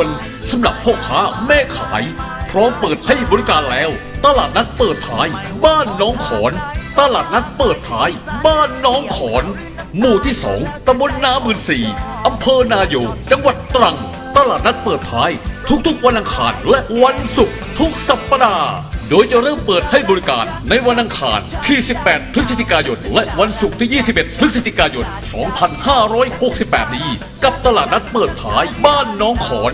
วนสำหรับพ่อค้าแม่ขาย พร้อมเปิดให้บริการแล้ว ตลาดนัดเปิดท้าย บ้านน้องขอน ตลาดนัดเปิดท้าย บ้านน้องขอน หมู่ที่สองตำบลนาหมื่นสี่อำเภอนาโยจังหวัดตรัง ตลาดนัดเปิดท้าย ทุกๆวันอังคารและวันศุกร์ทุกสัปดาห์ โดยจะเริ่มเปิดให้บริการในวันอังคารที่ 18 พฤศจิกายน และวันศุกร์ที่ 21 พฤศจิกายน 2568 นี้ กับตลาดนัดเปิดท้ายบ้านน้องขอน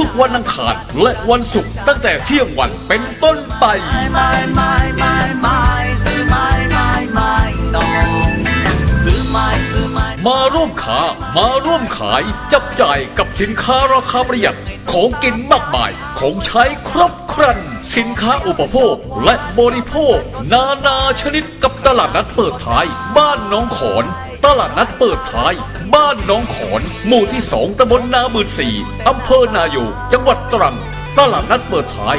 ทุกๆ วันอังคาร และวันศุกร์ตั้งแต่เที่ยงวันเป็นต้นไปไม่ไม่ไม่ไม่ซื้อไม่ไม่ไม่น้องซื้อไม่ซื้อไม่มาร่วมค้ามาร่วมขายจับจ่ายกับสินค้าราคาประหยัดของกินมากมายของใช้ครบ ครันสินค้าอุปโภคและบริโภค นานาชนิดกับตลาดนัดเปิดท้าย บ้านน้องขอน ตลาดนัดเปิดท้าย บ้านน้องขอน หมู่ที่สองตำบลนาบืนสี่อำเภอนายูจังหวัดตรัง ตลาดนัดเปิดท้าย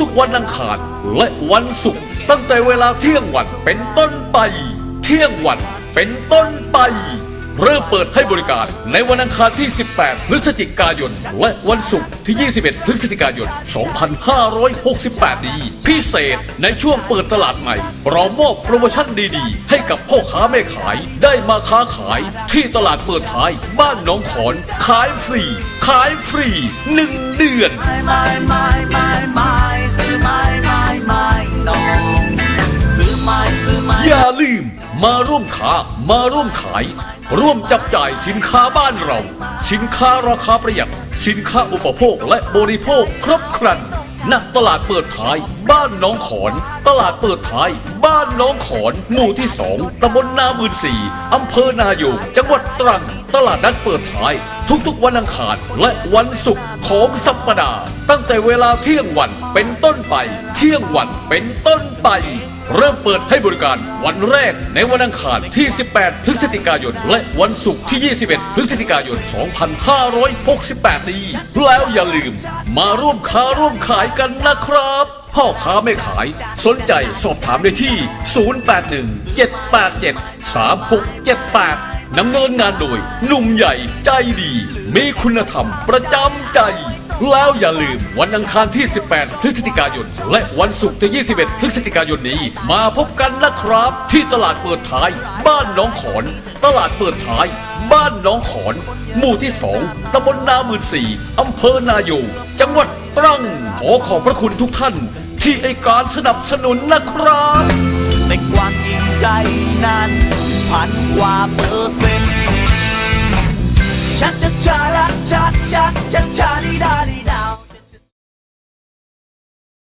ทุกๆวันอังคารและวันศุกร์ตั้งแต่เวลาเที่ยงวันเป็นต้นไป เที่ยงวันเป็นต้นไป เริ่มเปิดให้บริการในวันอังคารที่ 18 พฤศจิกายน และวันศุกร์ที่ 21 พฤศจิกายน 2568 นี้ พิเศษในช่วงเปิดตลาดใหม่ เรามอบโปรโมชั่นดีๆ ให้กับพ่อค้าแม่ขายได้มาค้าขายที่ตลาดเปิดท้าย บ้านหน้องขอน ขายฟรี ขายฟรี 1 เดือน มาร่วมค้ามาร่วมขาย ร่วมจับจ่ายสินค้าบ้านเรา สินค้าราคาประหยัด สินค้าอุปโภคและบริโภคครบครันณตลาดเปิดท้าย บ้านน้องขอน ตลาดเปิดท้าย บ้านน้องขอน หมู่ที่สองตำบลนาบืนสี่อำเภอนาโยงจังหวัดตรัง ตลาดนัดเปิดท้าย ทุกๆวันอังคารและวันศุกร์ของสัปดาห์ ตั้งแต่เวลาเที่ยงวันเป็นต้นไป เที่ยงวันเป็นต้นไป เริ่มเปิดให้บริการวันแรกในวันอังคารที่ 18 พฤศจิกายน และวันศุกร์ที่ 21 พฤศจิกายน 2568 นี้ แล้วอย่าลืม มาร่วมค้าร่วมขายกันนะครับพ่อค้าไม่ขาย สนใจสอบถามได้ที่ 081-787-3678 นำเนินงานโดยหนุ่มใหญ่ใจดี มีคุณธรรมประจำใจ แล้วอย่าลืมวันอังคารที่ 18 พฤศจิกายน และวันศุกร์ที่ 21 พฤศจิกายนนี้ มาพบกันนะครับ ที่ตลาดเปิดท้าย บ้านน้องขอน ตลาดเปิดท้าย บ้านน้องขอน หมู่ที่สองตำบลนาหมื่นสี่อำเภอนายูจังหวัดตรังขอขอบพระคุณทุกท่าน ที่ให้การสนับสนุนนะครับแต่ความยิ่งใจนั้น พันกว่าเปอร์เซ็นต์ชัดชัดชัดชัดชัดชัดชัด